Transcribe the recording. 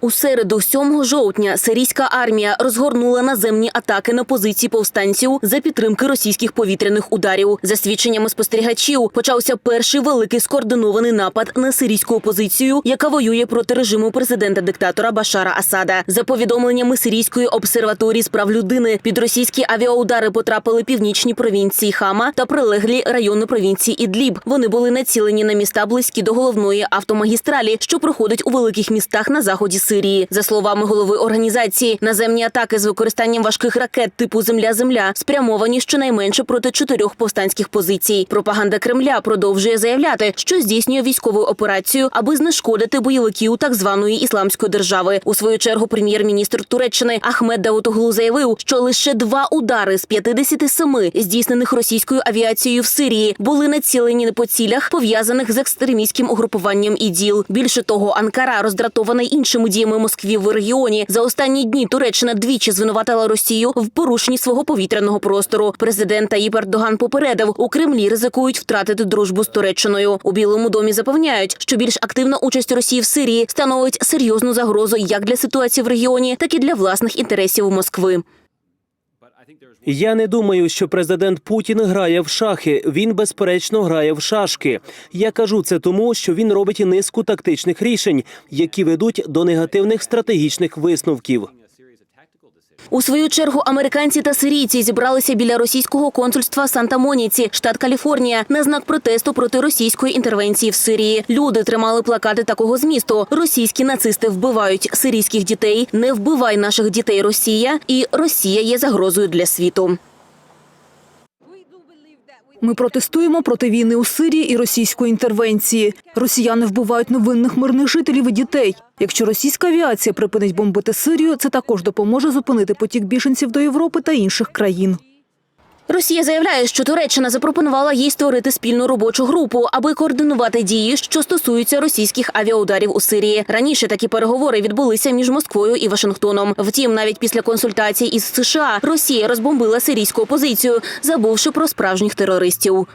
У середу, 7 жовтня, сирійська армія розгорнула наземні атаки на позиції повстанців за підтримки російських повітряних ударів. За свідченнями спостерігачів, почався перший великий скоординований напад на сирійську опозицію, яка воює проти режиму президента-диктатора Башара Асада. За повідомленнями сирійської обсерваторії з прав людини, під російські авіаудари потрапили північні провінції Хама та прилеглі райони провінції Ідліб. Вони були націлені на міста близькі до головної автомагістралі, що проходить у великих містах на заході Сирії. За словами голови організації, наземні атаки з використанням важких ракет типу Земля-Земля спрямовані щонайменше проти чотирьох повстанських позицій. Пропаганда Кремля продовжує заявляти, що здійснює військову операцію, аби знешкодити бойовиків так званої ісламської держави. У свою чергу прем'єр-міністр Туреччини Ахмед Давутоглу заявив, що лише два удари з 57 здійснених російською авіацією в Сирії були націлені по цілях, пов'язаних з екстремістським угрупуванням іділ. Більше того, Анкара роздратована іншими діями Москві в регіоні. За останні дні Туреччина двічі звинуватила Росію в порушенні свого повітряного простору. Президент Таїп Ердоган попередив, у Кремлі ризикують втратити дружбу з Туреччиною. У Білому домі запевняють, що більш активна участь Росії в Сирії становить серйозну загрозу як для ситуації в регіоні, так і для власних інтересів Москви. Я не думаю, що президент Путін грає в шахи. Він безперечно грає в шашки. Я кажу це тому, що він робить низку тактичних рішень, які ведуть до негативних стратегічних висновків. У свою чергу американці та сирійці зібралися біля російського консульства Санта-Моніці, штат Каліфорнія, на знак протесту проти російської інтервенції в Сирії. Люди тримали плакати такого змісту: російські нацисти вбивають сирійських дітей, не вбивай наших дітей, Росія, і Росія є загрозою для світу. Ми протестуємо проти війни у Сирії і російської інтервенції. Росіяни вбивають невинних мирних жителів і дітей. Якщо російська авіація припинить бомбити Сирію, це також допоможе зупинити потік біженців до Європи та інших країн. Росія заявляє, що Туреччина запропонувала їй створити спільну робочу групу, аби координувати дії, що стосуються російських авіаударів у Сирії. Раніше такі переговори відбулися між Москвою і Вашингтоном. Втім, навіть після консультацій із США Росія розбомбила сирійську опозицію, забувши про справжніх терористів.